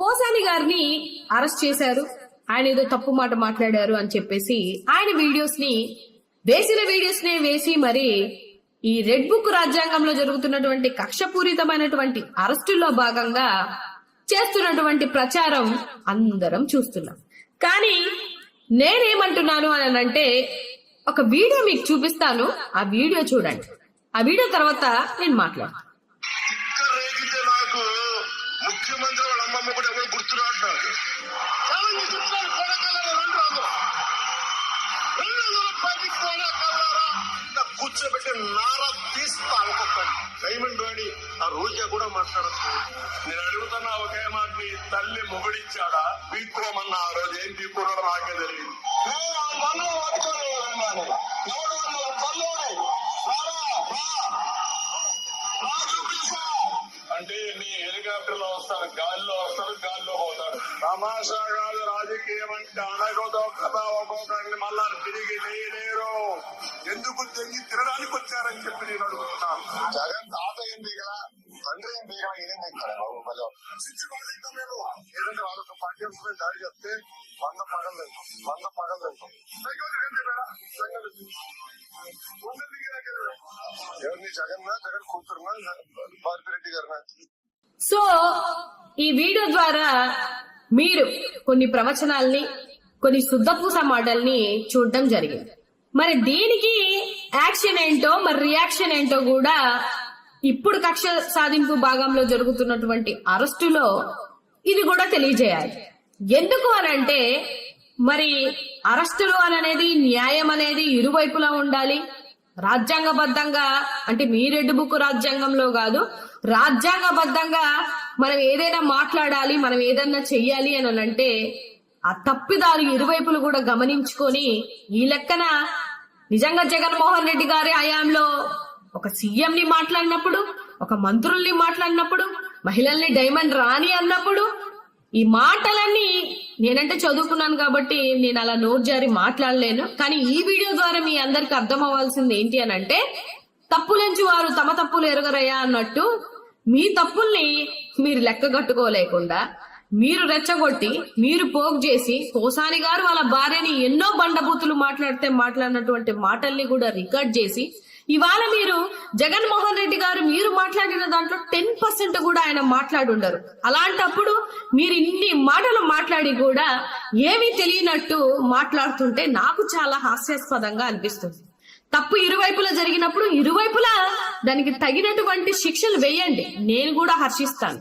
పోసాని గారిని అరెస్ట్ చేశారు. ఆయన ఏదో తప్పు మాట మాట్లాడారు అని చెప్పేసి ఆయన వీడియోస్ని వేసిన వీడియోస్ని వేసి మరి ఈ రెడ్ బుక్ రాజ్యాంగంలో జరుగుతున్నటువంటి కక్షపూరితమైనటువంటి అరెస్టుల్లో భాగంగా చేస్తున్నటువంటి ప్రచారం అందరం చూస్తున్నాం. కానీ నేనేమంటున్నాను అని అంటే ఒక వీడియో మీకు చూపిస్తాను. ఆ వీడియో చూడండి. ఆ వీడియో తర్వాత నేను మాట్లాడతాను. ముఖ్యమంత్రి వాళ్ళ అమ్మమ్మ కూడా ఎవరు గుర్తురాడు నాకు కూర్చోబెట్టి నార తీస్తా ఒక్కొక్కటి డైమండ్ వాణి ఆ రోజా కూడా మాట్లాడచ్చు నేను అడుగుతున్నా ఒకే మాట నీ తల్లి మొగుడిచ్చాడా? బీక్కోమన్నా ఆ రోజు ఏం బీక్కున్నాడో నాకే తెలియదు. అంటే నీ హెలికాప్టర్లో వస్తాను గాల్లో వస్తాను గాల్లో పోతాడు తమాషా కాదు రాజకీయం అంటే అనగదో కదా ఒక్కొక్కరిని మళ్ళా తిరిగి లేరు ఎందుకు తిరిగి తినడానికి వచ్చారని చెప్పి నేను అడుగుతున్నాను. జగన్ తాత ఏం దాడి చెప్తే వంద పగలు తింటాం వంద పగలు తింటాం ఎవరిని జగన్ కూతురునా భారతిరెడ్డి గారినా సో ఈ వీడియో ద్వారా మీరు కొన్ని ప్రవచనాల్ని కొన్ని శుద్ధపూస మాటల్ని చూడడం జరిగింది. మరి దీనికి యాక్షన్ ఏంటో మరి రియాక్షన్ ఏంటో కూడా ఇప్పుడు కక్ష సాధింపు భాగంలో జరుగుతున్నటువంటి అరెస్టులో ఇది కూడా తెలియజేయాలి. ఎందుకు అని అంటే మరి అరెస్టులు అని అనేది న్యాయం అనేది ఇరువైపులా ఉండాలి. రాజ్యాంగబద్ధంగా అంటే మీ రెడ్ బుక్ రాజ్యాంగంలో కాదు రాజ్యాంగబద్ధంగా మనం ఏదైనా మాట్లాడాలి మనం ఏదన్నా చెయ్యాలి అని అంటే ఆ తప్పిదారు ఇరువైపులు కూడా గమనించుకొని ఈ లెక్కన నిజంగా జగన్మోహన్ రెడ్డి గారి హయాంలో ఒక సీఎంని మాట్లాడినప్పుడు ఒక మంత్రుల్ని మాట్లాడినప్పుడు మహిళల్ని డైమండ్ రాని అన్నప్పుడు ఈ మాటలన్నీ నేనంటే చదువుకున్నాను కాబట్టి నేను అలా నోరు జారి మాట్లాడలేను. కానీ ఈ వీడియో ద్వారా మీ అందరికి అర్థం అవ్వాల్సింది ఏంటి అని అంటే తప్పులంచి వారు తమ తప్పులు ఎరగరయ్యా అన్నట్టు మీ తప్పుల్ని మీరు లెక్క కట్టుకోలేకుండా మీరు రెచ్చగొట్టి మీరు పోక్ చేసి కోసాని గారు వాళ్ళ భార్యని ఎన్నో బండబూతులు మాట్లాడితే మాట్లాడినటువంటి మాటల్ని కూడా రికార్డ్ చేసి ఇవాళ మీరు జగన్మోహన్ రెడ్డి గారు మీరు మాట్లాడిన దాంట్లో టెన్ పర్సెంట్ కూడా ఆయన మాట్లాడుండరు అలాంటప్పుడు మీరు ఇన్ని మాటలు మాట్లాడి కూడా ఏమీ తెలియనట్టు మాట్లాడుతుంటే నాకు చాలా హాస్యాస్పదంగా అనిపిస్తుంది. తప్పు ఇరువైపులా జరిగినప్పుడు ఇరువైపులా దానికి తగినటువంటి శిక్షలు వేయండి. నేను కూడా హర్షిస్తాను.